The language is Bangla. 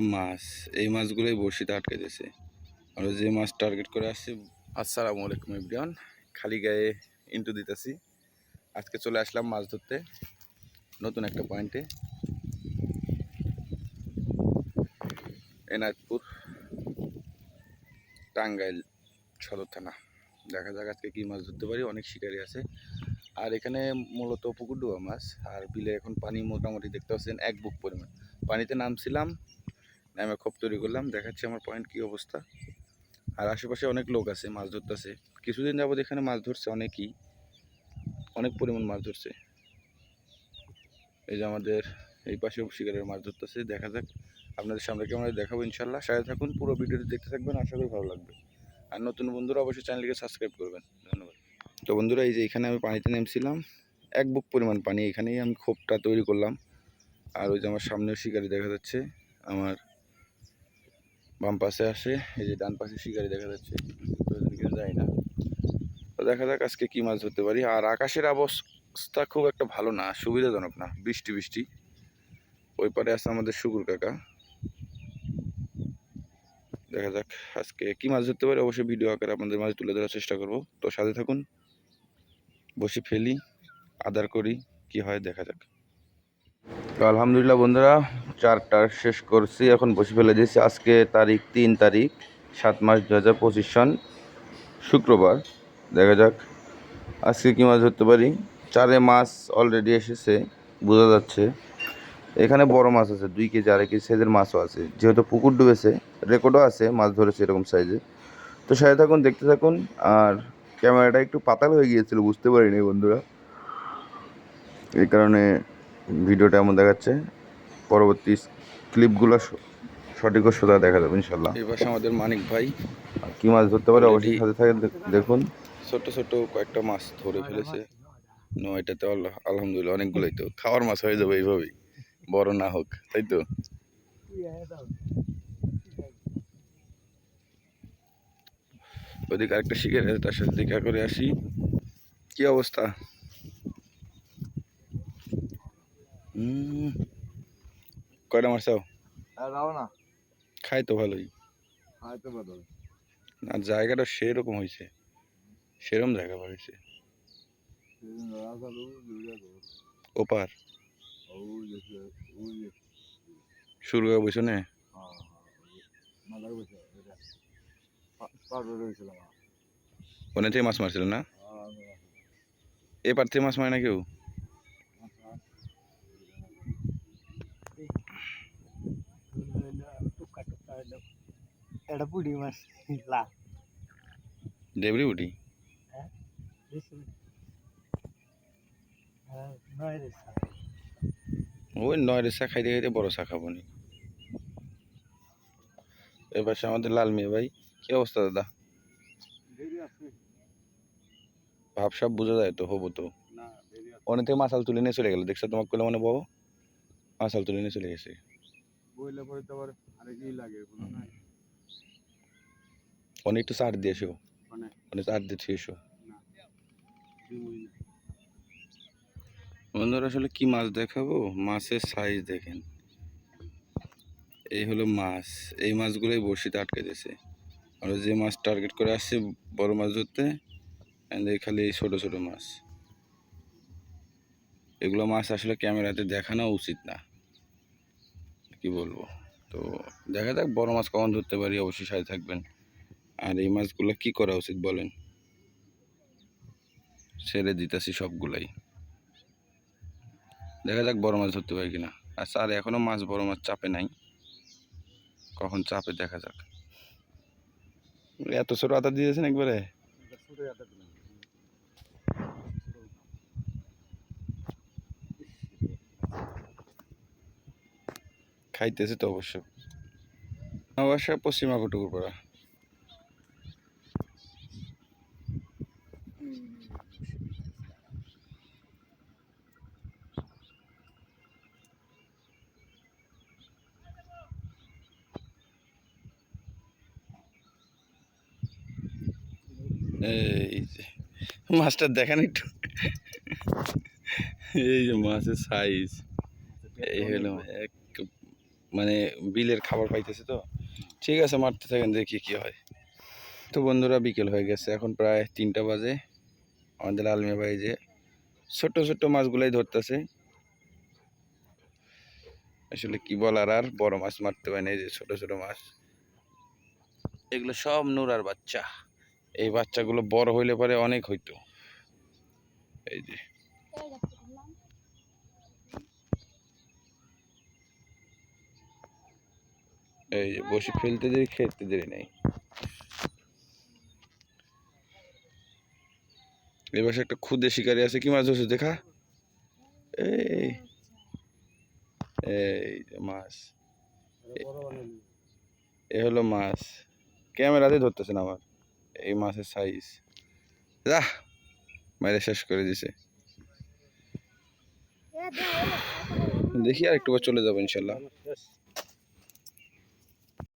মাছ, এই মাছগুলোই বড়শিতে আটকে দিয়েছে আমরা যে মাছ টার্গেট করে আসছি, আসসালামু আলাইকুম ইব্রিয়ান খালি গায়ে ইন্টু দিতেছি। আজকে চলে আসলাম মাছ ধরতে, নতুন একটা পয়েন্টে এনায়তপুর, টাঙ্গাইল সদর থানা। দেখা যাক আজকে কী মাছ ধরতে পারি, অনেক শিকারি আছে। আর এখানে মূলত পুকুর ডোবা মাছ, আর বিলে এখন পানি মোটামুটি দেখতে পাচ্ছেন এক বুক পরিমাণ। পানিতে নামছিলাম নামে খোপ তৈরি করলাম, দেখাচ্ছি আমার পয়েন্ট কী অবস্থা। আর আশেপাশে অনেক লোক আছে, মাছ ধরতেছে। কিছুদিন যাবত এখানে মাছ ধরছে অনেকই। অনেক পরিমাণ মাছ ধরছে। এই যে আমাদের এই পাশেও শিকারের মাছ ধরতেছে, দেখা যাক। আপনাদের সামনে কেমন দেখাবো ইনশাল্লাহ। সাথে থাকুন, পুরো ভিডিওটি দেখতে থাকবেন, আশা করি ভালো লাগবে। আর নতুন বন্ধুরা অবশ্যই চ্যানেলকে সাবস্ক্রাইব করবেন। ধন্যবাদ। তো বন্ধুরা, এই যে এখানে আমি পানিতে নেমছিলাম। এক বুক পরিমাণ পানি এখানেই আমি খোপটা তৈরি করলাম। আর ওই যে আমার সামনেও শিকারি দেখা যাচ্ছে, আমার বাম পাশে আসে, এই যে ডান পাশে শিকারি দেখা যাচ্ছে। ওদিকে না। তো দেখা যাক আজকে কি মাছ ধরতে পারি। আর আকাশের অবস্থা খুব একটা ভালো না, সুবিধাজনক না। বৃষ্টি বৃষ্টি। ওই পারে আছে আমাদের শুকুর কাকা। দেখা যাক আজকে কি মাছ ধরতে পারি। অবশ্যই ভিডিও আকারে আপনাদের মাছ তুলে ধরার চেষ্টা করব। তো সাথে থাকুন, বসে ফেলি, আদার করি, কি হয় দেখা যাক। তো আলহামদুলিল্লাহ বন্ধুরা, চারটা শেষ করছি, এখন বসে ফেলে দিয়েছি। আজকে তারিখ তিন তারিখ, সাত মাস দু হাজার পঁচিশ সন শুক্রবার। দেখা যাক, আজকে কী মাছ ধরতে পারি? চারে মাছ অলরেডি এসেছে, বোঝা যাচ্ছে। এখানে বড় মাছ আছে, দুই কেজি, আড়াই কেজি সাইজের মাছও আছে। যেহেতু পুকুর ডুবেছে, রেকর্ডও আছে মাছ ধরেছে এরকম সাইজে তো সাথে থাকুন, দেখতে থাকুন, আর ক্যামেরাটা একটু পাতাল হয়ে গিয়েছিল, বুঝতে পারিনি বন্ধুরা। এই কারণে ভিডিওটা এমন দেখাচ্ছে পরবর্তী ক্লিপগুলো সঠিক ও সোজা দেখা যাবে ইনশাল্লাহ এই পাশে আমাদের মানিক ভাই। কি মাছ ধরতে পারে অবশ্যই সাথে থাকে দেখুন। ছোট ছোট কয়েকটা মাছ ধরে ফেলেছে। নয়টাতে আলহামদুলিল্লাহ অনেকগুলোই তো। খাওয়ার মাছ হয়ে যাবে এইভাবেই বড় না হোক তাই তো? ওদিকে আরেকটা শিখে তার সাথে দেখা করে আসি। কি অবস্থা? হুম কয়টা মারছাও না। খাই তো ভালোই। হয়তো বদল আর জায়গাটা সেরকম হয়েছে সেরকম জায়গা পাইছে ওপার? শুরু হয়ে বসে নে? ওখানে থেকে মাছ মারছিল না? এপার থেকে মাছ মারে না কেউ? এটা পুডি মাছ লা ডেবরি উঠি নয় রে ওই নয় রেসা খাইতে খাইতে বড় চা খাব নি এবার সে আমাদের লাল মেয়ে ভাই কি অবস্থা দাদা দেরি আছে ভাবসাব বোঝা যায় তো হব তো অনেক থেকে মাছাল তুলে নিয়ে চলে গেল দেখছ তোমাকে করলে মানে বউ মাছাল তুলে নিয়ে চলে গেছে বইলে পরে তো আবার আরে কি লাগে কোনো নাই অনেক একটু চার দিয়ে এসো মানে অনেক চার দিয়ে এসো বন্ধুরা আসলে কি মাছ দেখাবো? মাছের সাইজ দেখেন। এই হলো মাছ। এই মাছগুলোই বড়শিতে আটকে দিয়েছে। আমরা যে মাছ টার্গেট করে আসছে বড় মাছ ধরতে এই খালি এই ছোটো ছোটো মাছ। এগুলো মাছ আসলে ক্যামেরাতে দেখানো উচিত না। কি বলব? তো দেখা যাক বড় মাছ কখন ধরতে পারি অবশ্যই সাথে থাকবেন। আর এই মাছগুলো কি করা উচিত বলেন? ছেড়ে দিতেছি সবগুলাই। দেখা যাক বড় মাছ ধরতে পারি কিনা। আর স্যার, এখনও মাছ বড় মাছ চাপে নাই। কখন চাপে দেখা যাক। এত ছোট আতা দিয়েছেন একবারে? খাইতেছে তো অবশ্য। অবশ্য পশ্চিমা কটুকুর পাড়া। এই যে, মাছটা দেখেন একটু। এই যে মাছের সাইজ এই হলো এক মানে বিলের খাবার পাইতেছে তো। ঠিক আছে, মারতে থাকেন, দেখি কি হয়। তো বন্ধুরা, বিকেল হয়ে গেছে, এখন প্রায় তিনটা বাজে। আমাদের আলমিয়া ভাই যে ছোট ছোট মাছগুলাই ধরতেছে। আসলে কি বলার, আর বড় মাছ মারতে পারে না, এই যে ছোট ছোট মাছ। এগুলো সব নোরার বাচ্চা। এই বাচ্চাগুলো বড় হইলে পরে অনেক হইতো। এই যে। এই যে, বসে ফেলতে দেরি খেতে দেরি নেই। এই পাশে একটা ক্ষুদে শিকারি আছে, কি মাছ ধরছে দেখা? এই। এই মাছ। এ হলো মাছ। ক্যামেরাতে ধরতেছে না আমার। এই মাছের সাইজ যা মাইরে শেষ করে দিছে। দেখি আর একটু চলে যাব ইনশাল্লাহ।